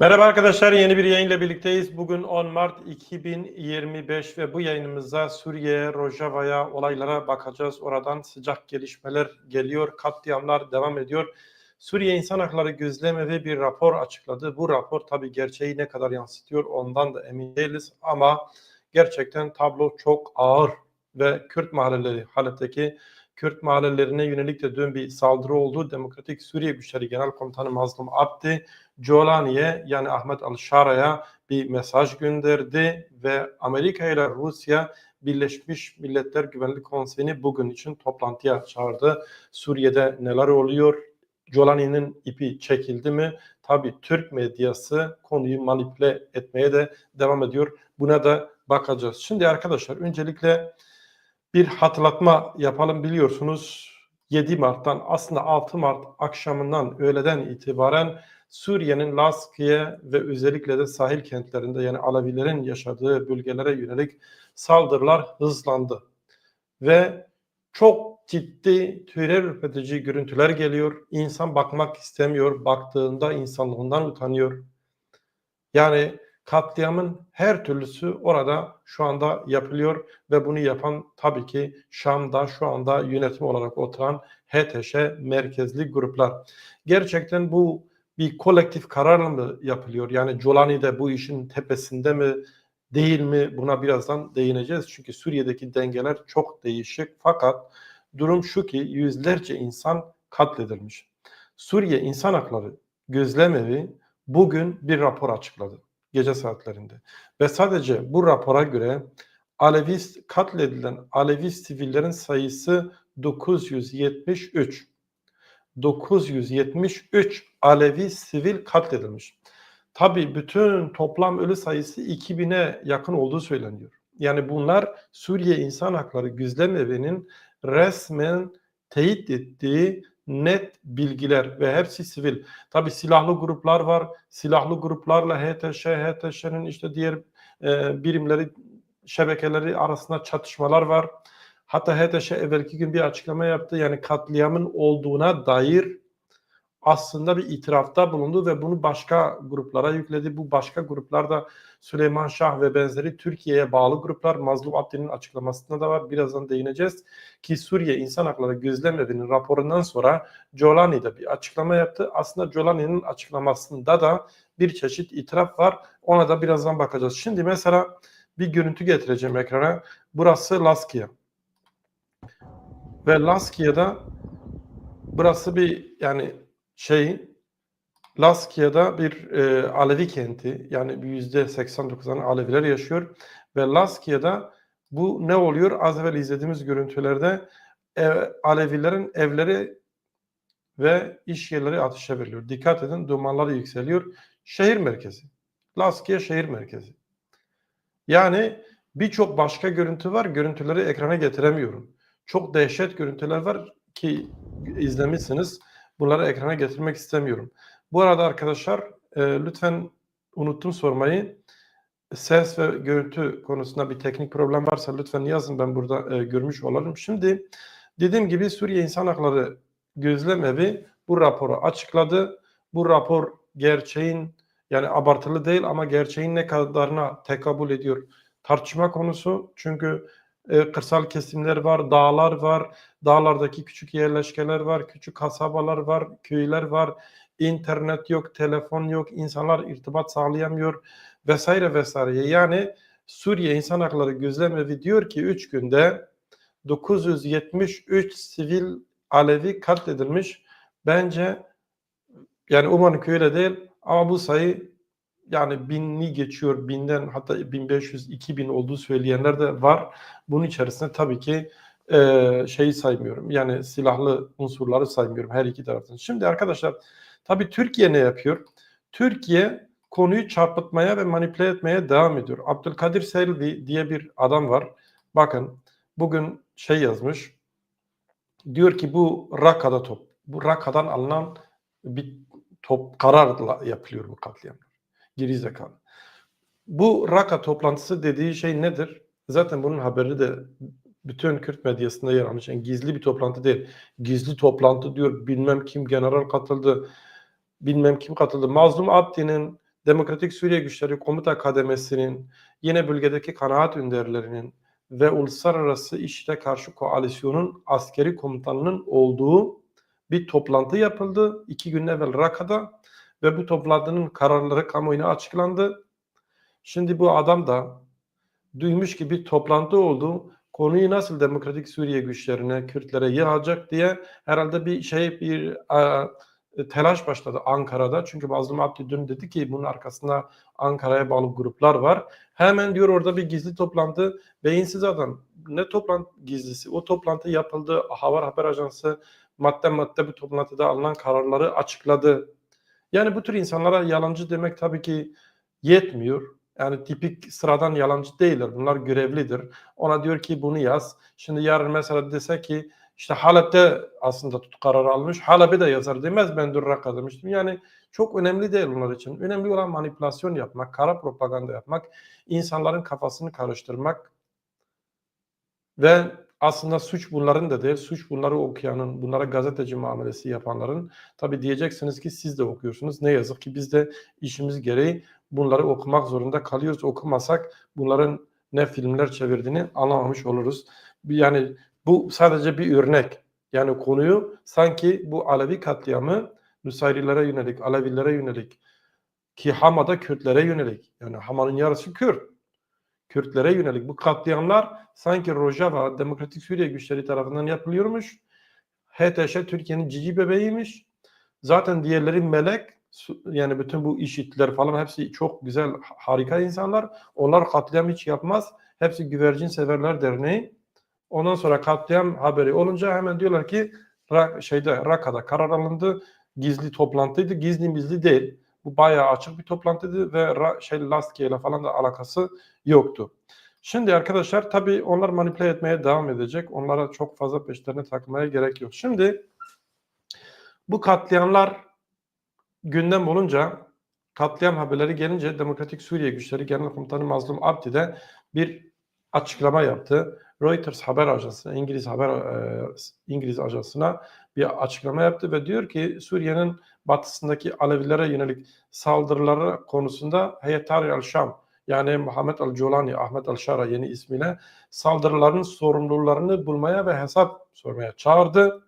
Merhaba arkadaşlar, yeni bir yayınla birlikteyiz. Bugün 10 Mart 2025 ve bu yayınımızda Suriye, Rojava'ya, olaylara bakacağız. Oradan sıcak gelişmeler geliyor, katliamlar devam ediyor. Suriye İnsan Hakları Gözlemevi bir rapor açıkladı. Bu rapor tabii gerçeği ne kadar yansıtıyor ondan da emin değiliz ama gerçekten tablo çok ağır ve Kürt mahalleleri, Halep'teki Kürt mahallelerine yönelik de dün bir saldırı oldu. Demokratik Suriye Güçleri Genel Komutanı Mazlum Abdi, Jolani'ye yani Ahmet Al-Şara'ya bir mesaj gönderdi ve Amerika ile Rusya Birleşmiş Milletler Güvenlik Konseyi'ni bugün için toplantıya çağırdı. Suriye'de neler oluyor? Jolani'nin ipi çekildi mi? Tabii Türk medyası konuyu manipüle etmeye de devam ediyor. Buna da bakacağız. Şimdi arkadaşlar öncelikle bir hatırlatma yapalım biliyorsunuz 7 Mart'tan aslında 6 Mart akşamından öğleden itibaren Suriye'nin Laskiye ve özellikle de sahil kentlerinde yani Alevilerin yaşadığı bölgelere yönelik saldırılar hızlandı. Ve çok ciddi tüyler ürpetici görüntüler geliyor. İnsan bakmak istemiyor. Baktığında insanlığından utanıyor. Yani katliamın her türlüsü orada şu anda yapılıyor ve bunu yapan tabii ki Şam'da şu anda yönetim olarak oturan HTŞ merkezli gruplar. Gerçekten bu bir kolektif kararla mı yapılıyor? Yani Colani de bu işin tepesinde mi değil mi? Buna birazdan değineceğiz. Çünkü Suriye'deki dengeler çok değişik. Fakat durum şu ki yüzlerce insan katledilmiş. Suriye İnsan Hakları Gözlemevi bugün bir rapor açıkladı gece saatlerinde. Ve sadece bu rapora göre Alevi katledilen Alevi sivillerin sayısı 973. 973 Alevi sivil katledilmiş. Tabi bütün toplam ölü sayısı 2000'e yakın olduğu söyleniyor. Yani bunlar Suriye İnsan Hakları Güzlemevi'nin resmen teyit ettiği net bilgiler ve hepsi sivil. Tabi silahlı gruplar var. Silahlı gruplarla HTŞ, HTŞ'nin işte diğer e, birimleri, şebekeleri arasında çatışmalar var. Hatta HTŞ evvelki gün bir açıklama yaptı. Yani katliamın olduğuna dair aslında bir itirafta bulundu ve bunu başka gruplara yükledi. Bu başka gruplar da Süleyman Şah ve benzeri Türkiye'ye bağlı gruplar. Mazlum Abdi'nin açıklamasında da var. Birazdan değineceğiz. Ki Suriye İnsan Hakları Gözlemleri'nin raporundan sonra Jolani de bir açıklama yaptı. Aslında Jolani'nin açıklamasında da bir çeşit itiraf var. Ona da birazdan bakacağız. Şimdi mesela bir görüntü getireceğim ekrana. Burası Laskiye. Ve Laskiye'de burası bir yani şey Laskia'da bir e, Alevi kenti yani bir yüzde 89'dan Aleviler yaşıyor ve Laskia'da bu ne oluyor? Az evvel izlediğimiz görüntülerde ev, Alevilerin evleri ve iş yerleri ateşe veriliyor. Dikkat edin dumanlar yükseliyor. Şehir merkezi. Laskia şehir merkezi. Yani birçok başka görüntü var. Görüntüleri ekrana getiremiyorum. Çok dehşet görüntüler var ki izlemişsiniz. Bunları ekrana getirmek istemiyorum. Bu arada arkadaşlar e, lütfen unuttum sormayı. Ses ve görüntü konusunda bir teknik problem varsa lütfen yazın ben burada e, görmüş olalım. Şimdi dediğim gibi Suriye İnsan Hakları Gözlemevi bu raporu açıkladı. Bu rapor gerçeğin yani abartılı değil ama gerçeğin ne kadarına tekabül ediyor tartışma konusu. Çünkü e, kırsal kesimler var, dağlar var, dağlardaki küçük yerleşkeler var, küçük kasabalar var, köyler var, internet yok, telefon yok, insanlar irtibat sağlayamıyor vesaire vesaire. Yani Suriye İnsan Hakları Gözlemevi diyor ki 3 günde 973 sivil Alevi katledilmiş. Bence yani umarım ki öyle değil ama bu sayı yani binli geçiyor, binden hatta 1500, 2000 olduğu söyleyenler de var. Bunun içerisinde tabii ki e, şeyi saymıyorum. Yani silahlı unsurları saymıyorum her iki taraftan. Şimdi arkadaşlar tabii Türkiye ne yapıyor? Türkiye konuyu çarpıtmaya ve manipüle etmeye devam ediyor. Abdülkadir Selvi diye bir adam var. Bakın bugün şey yazmış. Diyor ki bu Raka'da top. Bu Raka'dan alınan bir top kararla yapılıyor bu katliamlar. Gerizekalı. Bu Raka toplantısı dediği şey nedir? Zaten bunun haberi de bütün Kürt medyasında yer almış. Yani gizli bir toplantı değil. Gizli toplantı diyor. Bilmem kim general katıldı. Bilmem kim katıldı. Mazlum Abdi'nin Demokratik Suriye Güçleri Komuta Kademesi'nin, yine bölgedeki kanaat önderlerinin ve uluslararası IŞİD'e karşı koalisyonun askeri komutanının olduğu bir toplantı yapıldı. iki gün evvel Raka'da ve bu toplantının kararları kamuoyuna açıklandı. Şimdi bu adam da duymuş ki bir toplantı oldu. Konuyu nasıl Demokratik Suriye güçlerine, Kürtlere yayacak diye herhalde bir şey bir e, telaş başladı Ankara'da. Çünkü Mazlum Abdi dün dedi ki bunun arkasında Ankara'ya bağlı gruplar var. Hemen diyor orada bir gizli toplantı. Beyinsiz adam. Ne toplantı gizlisi? O toplantı yapıldı. Haber Haber Ajansı madde madde bu toplantıda alınan kararları açıkladı. Yani bu tür insanlara yalancı demek tabii ki yetmiyor. Yani tipik sıradan yalancı değiller. Bunlar görevlidir. Ona diyor ki bunu yaz. Şimdi yarın mesela dese ki işte Halep'te aslında tut kararı almış. Halep'e de yazar demez ben dur Raqqa demiştim. Yani çok önemli değil onlar için. Önemli olan manipülasyon yapmak, kara propaganda yapmak, insanların kafasını karıştırmak ve aslında suç bunların da değil, suç bunları okuyanın, bunlara gazeteci muamelesi yapanların. Tabi diyeceksiniz ki siz de okuyorsunuz. Ne yazık ki biz de işimiz gereği bunları okumak zorunda kalıyoruz. Okumasak bunların ne filmler çevirdiğini anlamamış oluruz. Yani bu sadece bir örnek. Yani konuyu sanki bu Alevi katliamı Nusayrilere yönelik, Alevilere yönelik ki Hama'da Kürtlere yönelik. Yani Hama'nın yarısı Kürt. Kürtlere yönelik bu katliamlar sanki Rojava Demokratik Suriye güçleri tarafından yapılıyormuş. HTŞ Türkiye'nin cici bebeğiymiş. Zaten diğerleri melek yani bütün bu işitler falan hepsi çok güzel harika insanlar. Onlar katliam hiç yapmaz. Hepsi güvercin severler derneği. Ondan sonra katliam haberi olunca hemen diyorlar ki şeyde Raka'da karar alındı. Gizli toplantıydı. Gizli gizli değil. Bu bayağı açık bir toplantıydı ve şey Laskiye ile falan da alakası yoktu. Şimdi arkadaşlar tabii onlar manipüle etmeye devam edecek. Onlara çok fazla peşlerine takmaya gerek yok. Şimdi bu katliamlar gündem olunca katliam haberleri gelince Demokratik Suriye Güçleri Genel Komutanı Mazlum Abdi de bir açıklama yaptı. Reuters haber ajansı, İngiliz haber e, İngiliz ajansına bir açıklama yaptı ve diyor ki Suriye'nin batısındaki Alevilere yönelik saldırıları konusunda Heyetari el-Şam yani Muhammed el-Colani, Ahmet el-Şara yeni ismiyle saldırıların sorumlularını bulmaya ve hesap sormaya çağırdı.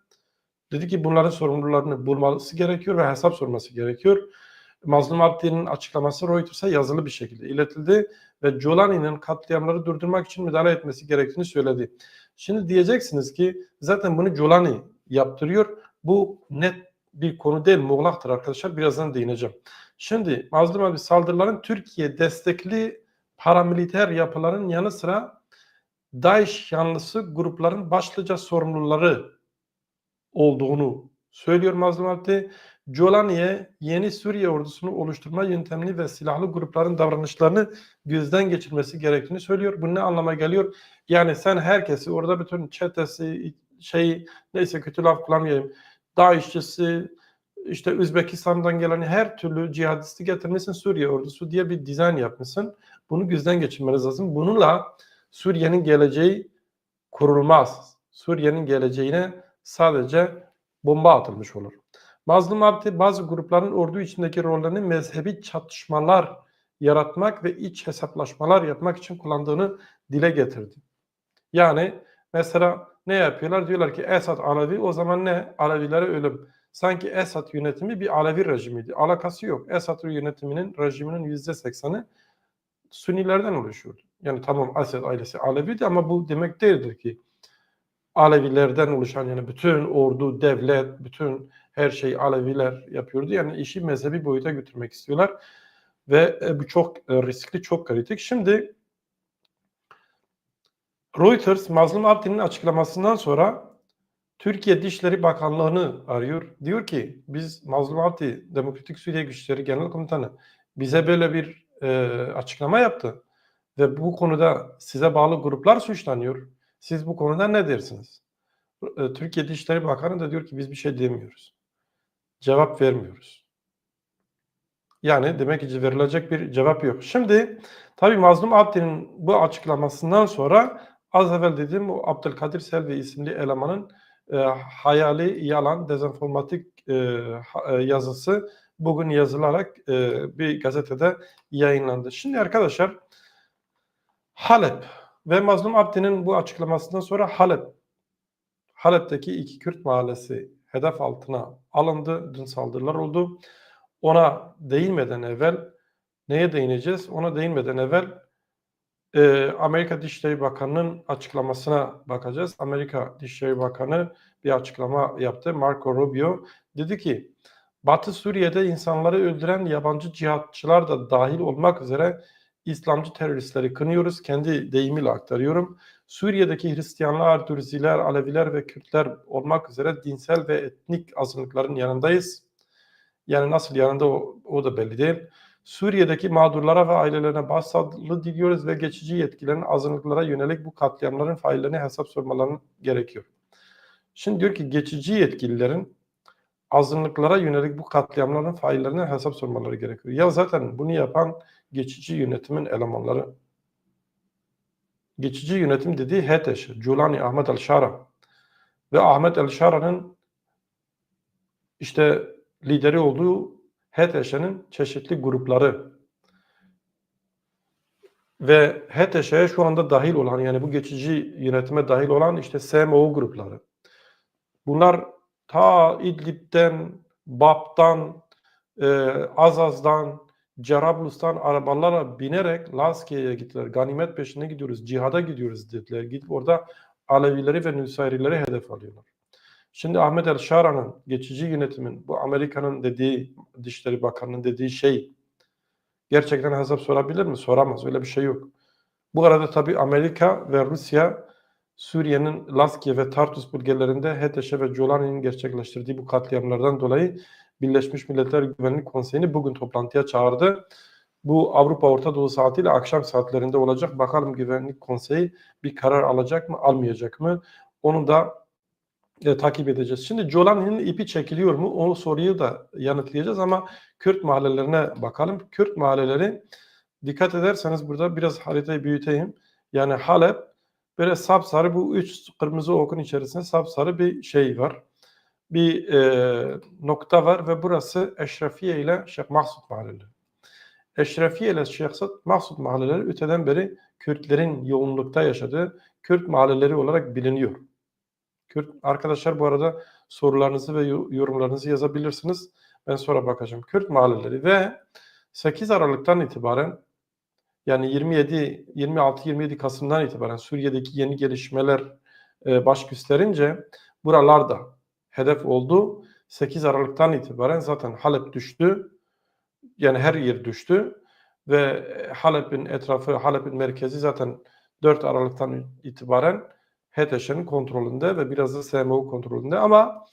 Dedi ki bunların sorumlularını bulması gerekiyor ve hesap sorması gerekiyor. Mazlum Abdi'nin açıklaması Reuters'a yazılı bir şekilde iletildi ve Jolani'nin katliamları durdurmak için müdahale etmesi gerektiğini söyledi. Şimdi diyeceksiniz ki zaten bunu Jolani yaptırıyor. Bu net bir konu değil, muğlaktır arkadaşlar. Birazdan değineceğim. Şimdi Mazlum abi saldırıların Türkiye destekli paramiliter yapıların yanı sıra DAEŞ yanlısı grupların başlıca sorumluları olduğunu söylüyor Mazlum abi. Jolani'ye yeni Suriye ordusunu oluşturma yöntemini ve silahlı grupların davranışlarını gözden geçirmesi gerektiğini söylüyor. Bu ne anlama geliyor? Yani sen herkesi orada bütün çetesi şey neyse kötü laf kullanmayayım. DAEŞ'çisi işte Özbekistan'dan gelen her türlü cihadisti getirmişsin Suriye ordusu diye bir dizayn yapmışsın. Bunu gözden geçirmeniz lazım. Bununla Suriye'nin geleceği kurulmaz. Suriye'nin geleceğine sadece bomba atılmış olur. Mazlum Abdi bazı grupların ordu içindeki rollerini mezhebi çatışmalar yaratmak ve iç hesaplaşmalar yapmak için kullandığını dile getirdi. Yani mesela ne yapıyorlar? Diyorlar ki Esad Alevi o zaman ne? Alevilere ölüm. Sanki Esad yönetimi bir Alevi rejimiydi. Alakası yok. Esad yönetiminin rejiminin yüzde sekseni Sünnilerden oluşuyordu. Yani tamam Esad ailesi Aleviydi ama bu demek değildir ki Alevilerden oluşan yani bütün ordu, devlet, bütün her şey Aleviler yapıyordu. Yani işi mezhebi boyuta götürmek istiyorlar. Ve e, bu çok e, riskli, çok kritik. Şimdi Reuters Mazlum Abdi'nin açıklamasından sonra Türkiye Dışişleri Bakanlığı'nı arıyor. Diyor ki biz Mazlum Abdi Demokratik Suriye Güçleri Genel Komutanı bize böyle bir e, açıklama yaptı. Ve bu konuda size bağlı gruplar suçlanıyor. Siz bu konuda ne dersiniz? E, Türkiye Dışişleri Bakanı da diyor ki biz bir şey demiyoruz. Cevap vermiyoruz. Yani demek ki verilecek bir cevap yok. Şimdi tabii Mazlum Abdi'nin bu açıklamasından sonra az evvel dediğim o Abdülkadir Selvi isimli elemanın e, hayali yalan dezenformatik e, e, yazısı bugün yazılarak e, bir gazetede yayınlandı. Şimdi arkadaşlar Halep ve Mazlum Abdi'nin bu açıklamasından sonra Halep Halep'teki iki Kürt mahallesi hedef altına alındı. Dün saldırılar oldu. Ona değinmeden evvel neye değineceğiz? Ona değinmeden evvel e, Amerika Dışişleri Bakanı'nın açıklamasına bakacağız. Amerika Dışişleri Bakanı bir açıklama yaptı. Marco Rubio dedi ki Batı Suriye'de insanları öldüren yabancı cihatçılar da dahil olmak üzere İslamcı teröristleri kınıyoruz. Kendi deyimiyle aktarıyorum. Suriye'deki Hristiyanlar, Dürziler, Aleviler ve Kürtler olmak üzere dinsel ve etnik azınlıkların yanındayız. Yani nasıl yanında o, o da belli değil. Suriye'deki mağdurlara ve ailelerine başsağlığı diliyoruz ve geçici yetkilerin azınlıklara yönelik bu katliamların faillerine hesap sormalarını gerekiyor. Şimdi diyor ki geçici yetkililerin azınlıklara yönelik bu katliamların faillerine hesap sormaları gerekiyor. Ya zaten bunu yapan geçici yönetimin elemanları. Geçici yönetim dediği HETEŞ, Culani Ahmet El-Şara ve Ahmet El-Şara'nın işte lideri olduğu HTŞ'nin çeşitli grupları ve HTŞ'ye şu anda dahil olan yani bu geçici yönetime dahil olan işte SMO grupları. Bunlar ta İdlib'den, BAP'tan, e, Azaz'dan, Cerablus'tan arabalara binerek Laskiye'ye gittiler. Ganimet peşine gidiyoruz, cihada gidiyoruz dediler. Gidip orada Alevileri ve Nusayrileri hedef alıyorlar. Şimdi Ahmet El Şara'nın geçici yönetimin bu Amerika'nın dediği Dışişleri Bakanı'nın dediği şey gerçekten hesap sorabilir mi? Soramaz. Öyle bir şey yok. Bu arada tabii Amerika ve Rusya Suriye'nin Laskiye ve Tartus bölgelerinde HTŞ ve Jolani'nin gerçekleştirdiği bu katliamlardan dolayı Birleşmiş Milletler Güvenlik Konseyi'ni bugün toplantıya çağırdı. Bu Avrupa Orta Doğu saatiyle akşam saatlerinde olacak. Bakalım Güvenlik Konseyi bir karar alacak mı, almayacak mı? Onu da e, takip edeceğiz. Şimdi Jolani'nin ipi çekiliyor mu? O soruyu da yanıtlayacağız ama Kürt mahallelerine bakalım. Kürt mahalleleri dikkat ederseniz burada biraz haritayı büyüteyim. Yani Halep böyle sapsarı bu üç kırmızı okun içerisinde sapsarı bir şey var. Bir e, nokta var ve burası Eşrefiye ile Şeyh Mahsud mahalleleri. Eşrefiye ile Şeyh Mahsud mahalleleri öteden beri Kürtlerin yoğunlukta yaşadığı Kürt mahalleleri olarak biliniyor. Kürt arkadaşlar bu arada sorularınızı ve yorumlarınızı yazabilirsiniz. Ben sonra bakacağım. Kürt mahalleleri ve 8 Aralık'tan itibaren yani 27 26 27 Kasım'dan itibaren Suriye'deki yeni gelişmeler e, baş gösterince buralarda hedef oldu. 8 Aralık'tan itibaren zaten Halep düştü. Yani her yer düştü ve Halep'in etrafı, Halep'in merkezi zaten 4 Aralık'tan itibaren HTŞ'nin kontrolünde ve biraz da SMO kontrolünde ama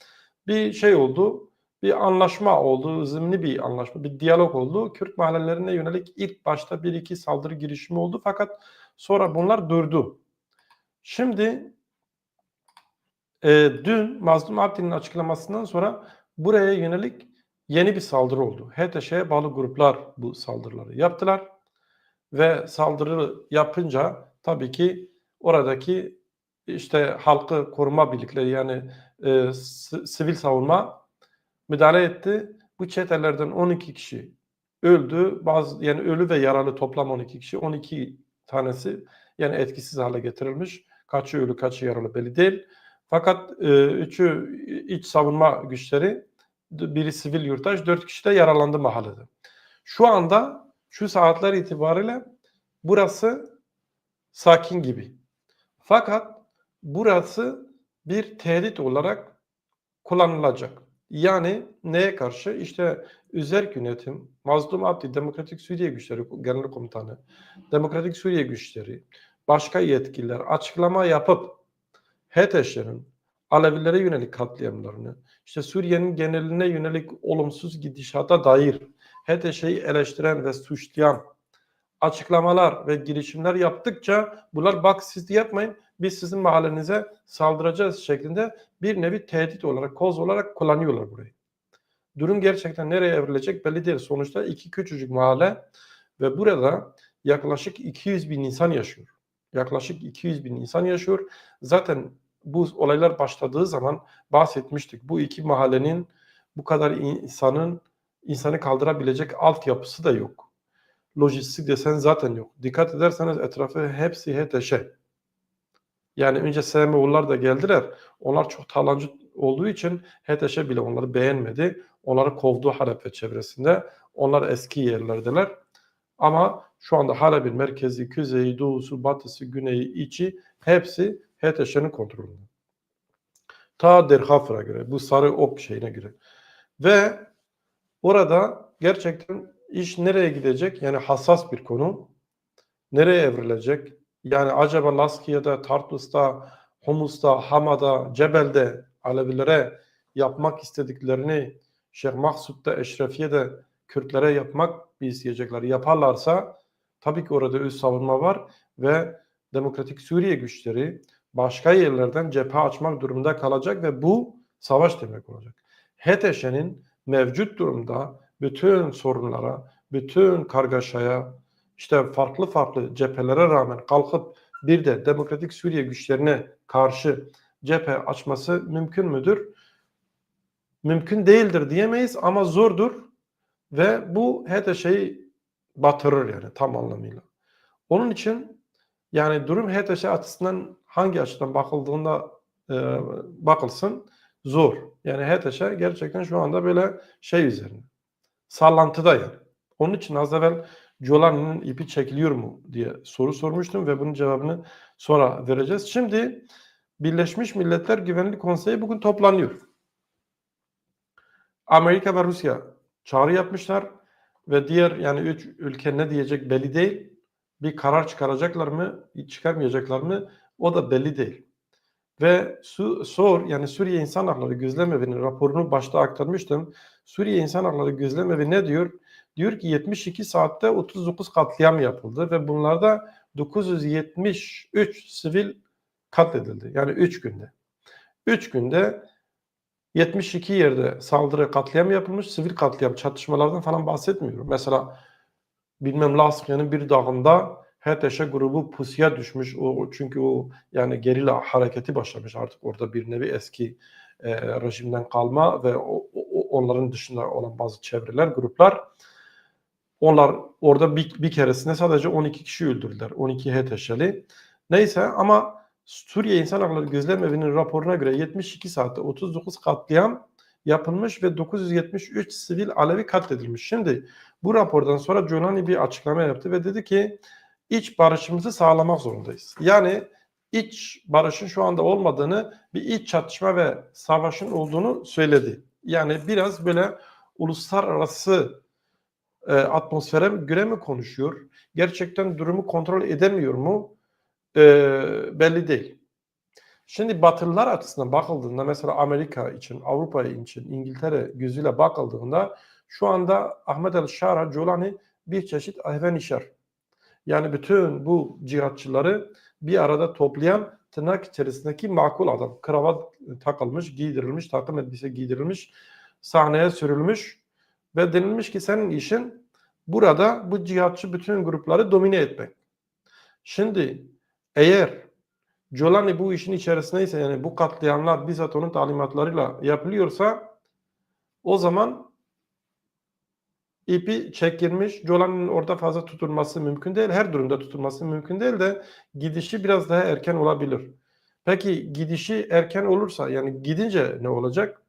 bir şey oldu, bir anlaşma oldu, zımni bir anlaşma, bir diyalog oldu. Kürt mahallelerine yönelik ilk başta bir iki saldırı girişimi oldu fakat sonra bunlar durdu. Şimdi e, dün Mazlum Abdi'nin açıklamasından sonra buraya yönelik yeni bir saldırı oldu. HTŞ'ye bağlı gruplar bu saldırıları yaptılar ve saldırı yapınca tabii ki oradaki işte halkı koruma birlikleri yani e, sivil savunma müdahale etti. Bu çetelerden 12 kişi öldü. Bazı yani ölü ve yaralı toplam 12 kişi. 12 tanesi yani etkisiz hale getirilmiş. Kaçı ölü kaçı yaralı belli değil. Fakat e, üçü iç savunma güçleri, biri sivil yurttaş, dört kişi de yaralandı mahallede. Şu anda şu saatler itibariyle burası sakin gibi. Fakat burası bir tehdit olarak kullanılacak. Yani neye karşı? İşte Üzerk Yönetim, Mazlum Abdi, Demokratik Suriye Güçleri Genel Komutanı, Demokratik Suriye Güçleri, başka yetkililer açıklama yapıp HTŞ'nin Alevilere yönelik katliamlarını, işte Suriye'nin geneline yönelik olumsuz gidişata dair HTŞ'yi eleştiren ve suçlayan açıklamalar ve girişimler yaptıkça bunlar bak siz yapmayın biz sizin mahallenize saldıracağız şeklinde bir nevi tehdit olarak, koz olarak kullanıyorlar burayı. Durum gerçekten nereye evrilecek belli değil. Sonuçta iki küçücük mahalle ve burada yaklaşık 200 bin insan yaşıyor. Yaklaşık 200 bin insan yaşıyor. Zaten bu olaylar başladığı zaman bahsetmiştik. Bu iki mahallenin bu kadar insanın insanı kaldırabilecek altyapısı da yok. Lojistik desen zaten yok. Dikkat ederseniz etrafı hepsi HTŞ. Yani önce SMO'lar da geldiler. Onlar çok talancı olduğu için HTŞ bile onları beğenmedi. Onları kovdu Halep ve çevresinde. Onlar eski yerlerdeler. Ama şu anda Halep'in merkezi, küzeyi, doğusu, batısı, güneyi, içi hepsi HTŞ'nin kontrolünde. Ta Derhafır'a göre, bu sarı ok şeyine göre. Ve orada gerçekten iş nereye gidecek? Yani hassas bir konu. Nereye evrilecek? Yani acaba Laskia'da, Tartus'ta, Humus'ta, Hama'da, Cebel'de Alevilere yapmak istediklerini Şeyh Maksud'da, Eşrefiye'de Kürtlere yapmak bir isteyecekler. Yaparlarsa tabii ki orada öz savunma var ve Demokratik Suriye güçleri başka yerlerden cephe açmak durumunda kalacak ve bu savaş demek olacak. HTŞ'nin mevcut durumda bütün sorunlara, bütün kargaşaya, işte farklı farklı cephelere rağmen kalkıp bir de Demokratik Suriye güçlerine karşı cephe açması mümkün müdür? Mümkün değildir diyemeyiz ama zordur ve bu HTŞ'yi batırır yani tam anlamıyla. Onun için yani durum HTŞ açısından hangi açıdan bakıldığında e, bakılsın zor. Yani HTŞ gerçekten şu anda böyle şey üzerine. Sallantıda yani. Onun için az evvel Giuliani'nin ipi çekiliyor mu diye soru sormuştum ve bunun cevabını sonra vereceğiz. Şimdi Birleşmiş Milletler Güvenlik Konseyi bugün toplanıyor. Amerika ve Rusya çağrı yapmışlar ve diğer yani üç ülke ne diyecek belli değil. Bir karar çıkaracaklar mı, çıkarmayacaklar mı o da belli değil. Ve su, SOR yani Suriye İnsan Hakları Gözlemevi'nin raporunu başta aktarmıştım. Suriye İnsan Hakları Gözlemevi ne diyor? Diyor ki 72 saatte 39 katliam yapıldı ve bunlarda 973 sivil katledildi. Yani 3 günde. 3 günde 72 yerde saldırı katliam yapılmış. Sivil katliam çatışmalardan falan bahsetmiyorum. Mesela bilmem Laskia'nın bir dağında HTŞ grubu pusuya düşmüş. O, çünkü o yani gerilla hareketi başlamış artık orada bir nevi eski e, rejimden kalma ve o, o, onların dışında olan bazı çevreler, gruplar onlar orada bir, bir keresinde sadece 12 kişi öldürdüler. 12 HTŞ'li. Neyse ama Suriye İnsan Hakları Gözlem Evi'nin raporuna göre 72 saatte 39 katliam yapılmış ve 973 sivil Alevi katledilmiş. Şimdi bu rapordan sonra Giuliani bir açıklama yaptı ve dedi ki iç barışımızı sağlamak zorundayız. Yani iç barışın şu anda olmadığını, bir iç çatışma ve savaşın olduğunu söyledi. Yani biraz böyle uluslararası e, atmosfere göre mi konuşuyor? Gerçekten durumu kontrol edemiyor mu? E, belli değil. Şimdi Batılılar açısından bakıldığında mesela Amerika için, Avrupa için, İngiltere gözüyle bakıldığında şu anda Ahmet El Şara Giuliani bir çeşit ahvenişer. Yani bütün bu cihatçıları bir arada toplayan tırnak içerisindeki makul adam. Kravat takılmış, giydirilmiş, takım elbise giydirilmiş, sahneye sürülmüş ve denilmiş ki senin işin burada bu cihatçı bütün grupları domine etmek. Şimdi eğer Giuliani bu işin içerisindeyse yani bu katliamlar bizzat onun talimatlarıyla yapılıyorsa o zaman ipi çekilmiş. Giuliani'nin orada fazla tutulması mümkün değil. Her durumda tutulması mümkün değil de gidişi biraz daha erken olabilir. Peki gidişi erken olursa yani gidince ne olacak?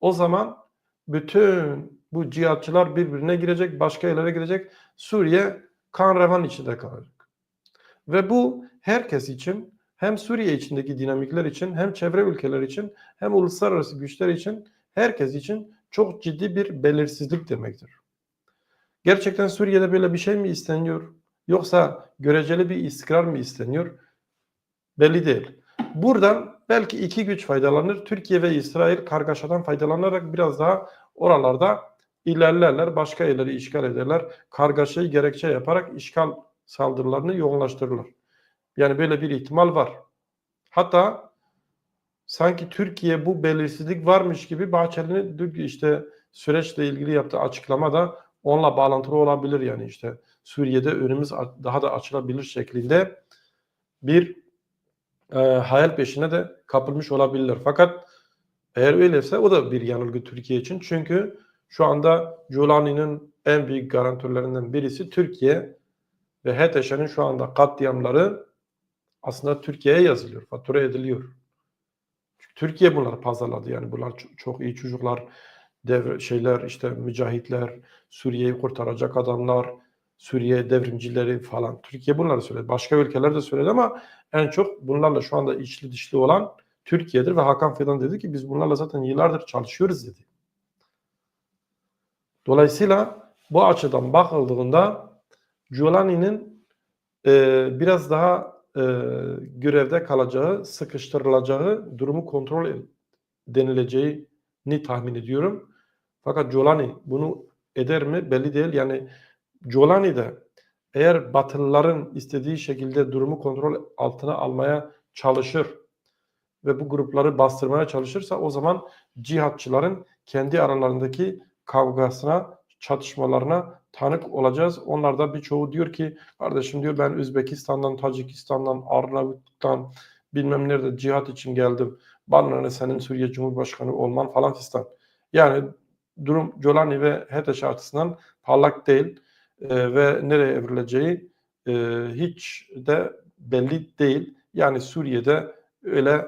O zaman bütün bu cihatçılar birbirine girecek, başka yerlere girecek. Suriye kan revan içinde kalacak. Ve bu herkes için hem Suriye içindeki dinamikler için hem çevre ülkeler için hem uluslararası güçler için herkes için çok ciddi bir belirsizlik demektir. Gerçekten Suriye'de böyle bir şey mi isteniyor? Yoksa göreceli bir istikrar mı isteniyor? Belli değil. Buradan belki iki güç faydalanır. Türkiye ve İsrail kargaşadan faydalanarak biraz daha oralarda ilerlerler, başka yerleri işgal ederler. Kargaşayı gerekçe yaparak işgal saldırılarını yoğunlaştırırlar. Yani böyle bir ihtimal var. Hatta sanki Türkiye bu belirsizlik varmış gibi Bahçeli'nin işte süreçle ilgili yaptığı açıklama da onunla bağlantılı olabilir yani işte Suriye'de önümüz daha da açılabilir şeklinde bir e, hayal peşine de kapılmış olabilirler. Fakat eğer öyleyse o da bir yanılgı Türkiye için. Çünkü Şu anda Giuliani'nin en büyük garantörlerinden birisi Türkiye ve HTŞ'nin şu anda katliamları aslında Türkiye'ye yazılıyor, fatura ediliyor. Çünkü Türkiye bunları pazarladı yani bunlar çok, çok iyi çocuklar, devre, şeyler işte mücahitler, Suriye'yi kurtaracak adamlar, Suriye devrimcileri falan. Türkiye bunları söyledi. Başka ülkeler de söyledi ama en çok bunlarla şu anda içli dışlı olan Türkiye'dir ve Hakan Fidan dedi ki biz bunlarla zaten yıllardır çalışıyoruz dedi. Dolayısıyla bu açıdan bakıldığında Giuliani'nin e, biraz daha e, görevde kalacağı, sıkıştırılacağı, durumu kontrol denileceğini tahmin ediyorum. Fakat Giuliani bunu eder mi belli değil. Yani Giuliani de eğer Batılıların istediği şekilde durumu kontrol altına almaya çalışır ve bu grupları bastırmaya çalışırsa o zaman cihatçıların kendi aralarındaki kavgasına, çatışmalarına tanık olacağız. Onlar da birçoğu diyor ki kardeşim diyor ben Üzbekistan'dan, Tacikistan'dan, Arnavut'tan bilmem nerede cihat için geldim. Bana ne senin Suriye Cumhurbaşkanı olman falan fistan. Yani durum Jolani ve HTŞ açısından parlak değil Ee, ve nereye evrileceği e, hiç de belli değil. Yani Suriye'de öyle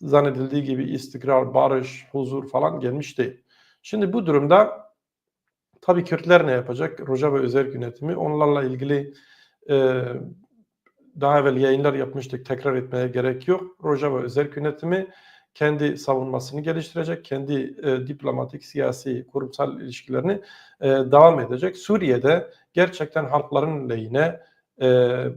zannedildiği gibi istikrar, barış, huzur falan gelmiş değil. Şimdi bu durumda tabii Kürtler ne yapacak? Rojava özel yönetimi onlarla ilgili e, daha evvel yayınlar yapmıştık. Tekrar etmeye gerek yok. Rojava özel yönetimi kendi savunmasını geliştirecek, kendi e, diplomatik, siyasi, kurumsal ilişkilerini e, devam edecek. Suriye'de gerçekten halkların lehine e,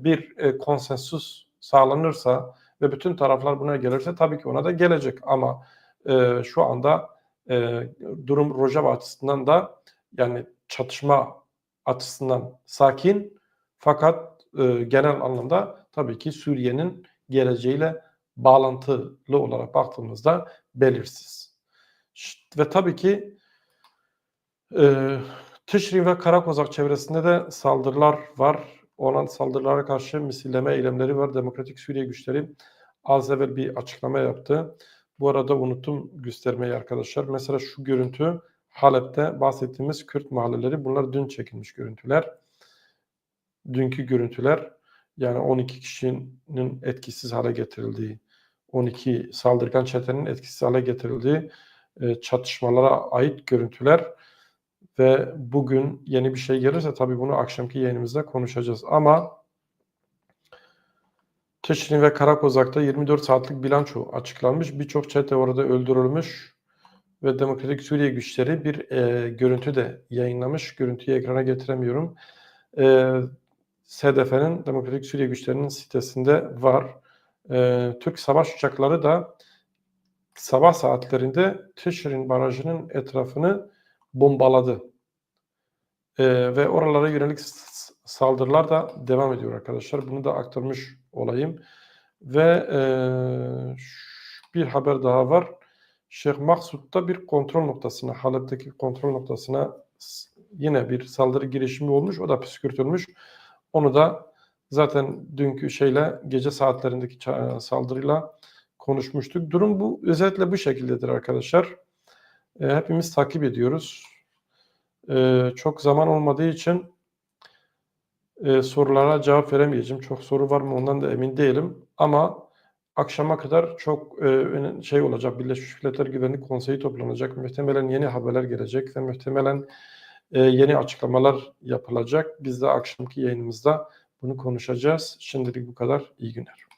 bir e, konsensus sağlanırsa ve bütün taraflar buna gelirse tabii ki ona da gelecek. Ama e, şu anda e, durum Rojava açısından da yani çatışma açısından sakin fakat e, genel anlamda tabii ki Suriye'nin geleceğiyle bağlantılı olarak baktığımızda belirsiz. Ve tabii ki e, Tişrin ve Karakozak çevresinde de saldırılar var. Olan saldırılara karşı misilleme eylemleri var. Demokratik Suriye güçleri az evvel bir açıklama yaptı. Bu arada unuttum göstermeyi arkadaşlar. Mesela şu görüntü Halep'te bahsettiğimiz Kürt mahalleleri. Bunlar dün çekilmiş görüntüler. Dünkü görüntüler yani 12 kişinin etkisiz hale getirildiği, 12 saldırgan çetenin etkisiz hale getirildiği e, çatışmalara ait görüntüler ve bugün yeni bir şey gelirse tabii bunu akşamki yayınımızda konuşacağız. Ama Teşrin ve Karakozak'ta 24 saatlik bilanço açıklanmış. Birçok çete orada öldürülmüş ve Demokratik Suriye güçleri bir e, görüntü de yayınlamış. Görüntüyü ekrana getiremiyorum. E, SDF'nin Demokratik Suriye güçlerinin sitesinde var. E, Türk savaş uçakları da sabah saatlerinde Teşrin Barajı'nın etrafını bombaladı. Ee, ve oralara yönelik saldırılar da devam ediyor arkadaşlar. Bunu da aktarmış olayım. Ve ş- bir haber daha var. Şeyh Maksud'da bir kontrol noktasına, Halep'teki kontrol noktasına yine bir saldırı girişimi olmuş. O da püskürtülmüş. Onu da zaten dünkü şeyle gece saatlerindeki ça- saldırıyla konuşmuştuk. Durum bu özetle bu şekildedir arkadaşlar. E, hepimiz takip ediyoruz. E, çok zaman olmadığı için e, sorulara cevap veremeyeceğim. Çok soru var mı ondan da emin değilim. Ama akşama kadar çok e, şey olacak. Birleşmiş Milletler Güvenlik Konseyi toplanacak. Muhtemelen yeni haberler gelecek ve muhtemelen e, yeni açıklamalar yapılacak. Biz de akşamki yayınımızda bunu konuşacağız. Şimdilik bu kadar. İyi günler.